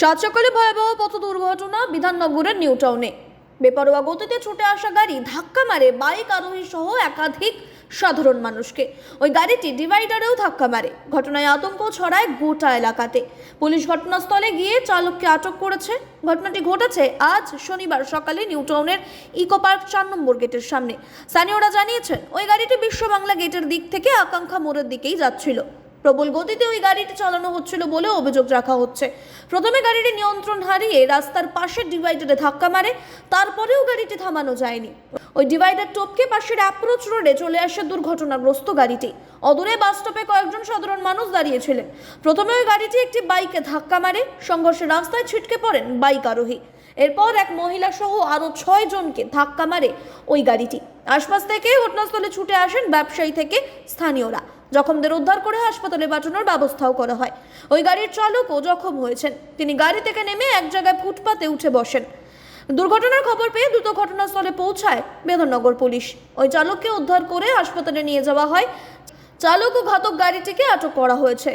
সাত সকালে ভয়াবহ পথ দুর্ঘটনা বিধাননগরের নিউ টাউনে। বেপরোয়া গতিতে ছুটে আসা গাড়ি ধাক্কা মারে বাইক আরোহী সহ একাধিক সাধারণ মানুষকে। ওই গাড়িটি ডিভাইডারেও ধাক্কা মারে। ঘটনায় আতঙ্ক ছড়ায় গোটা এলাকাতে। পুলিশ ঘটনাস্থলে গিয়ে চালককে আটক করেছে। ঘটনাটি ঘটেছে আজ শনিবার সকালে নিউ টাউনের ইকো পার্ক চার নম্বর গেটের সামনে। স্থানীয়রা জানিয়েছেন, ওই গাড়িটি বিশ্ব বাংলা গেটের দিক থেকে আকাঙ্ক্ষা মোড়ের দিকেই যাচ্ছিল। প্রবল গতিতে ওই গাড়িটি চালানো হচ্ছিল বলে অভিযোগ রাখা হচ্ছে। প্রথমে গাড়িটি নিয়ন্ত্রণ হারিয়ে রাস্তার পাশের ডিভাইডারে ধাক্কা মারে, তারপরেও গাড়িটি থামানো যায়নি। ওই ডিভাইডার টপকে পাশের অ্যাপ্রোচ রোডে চলে আসে দুর্ঘটনাগ্রস্ত গাড়িটি। অদূরে বাস স্টপে কয়েকজন সাধারণ মানুষ দাঁড়িয়েছিলেন। প্রথমে ওই গাড়িটি একটি বাইকে ধাক্কা মারে, সংঘর্ষে রাস্তায় ছিটকে পড়েন বাইক আরোহী। এরপর এক মহিলা সহ আরও ছয় জনকে ধাক্কা মারে ওই গাড়িটি। আশপাশ থেকে ঘটনাস্থলে ছুটে আসেন ব্যবসায়ী থেকে স্থানীয়রা। জখমদের উদ্ধার করে হাসপাতালে পাঠানোর ব্যবস্থাও করা হয়। ওই গাড়ির চালকও জখম হয়েছেন। তিনি গাড়ি থেকে নেমে এক জায়গায় ফুটপাতে উঠে বসেন। দুর্ঘটনার খবর পেয়ে দ্রুত ঘটনাস্থলে পৌঁছায় বেদননগর পুলিশ। ওই চালককে উদ্ধার করে হাসপাতালে নিয়ে যাওয়া হয়। চালক ও ঘাতক গাড়িটিকে আটক করা হয়েছে।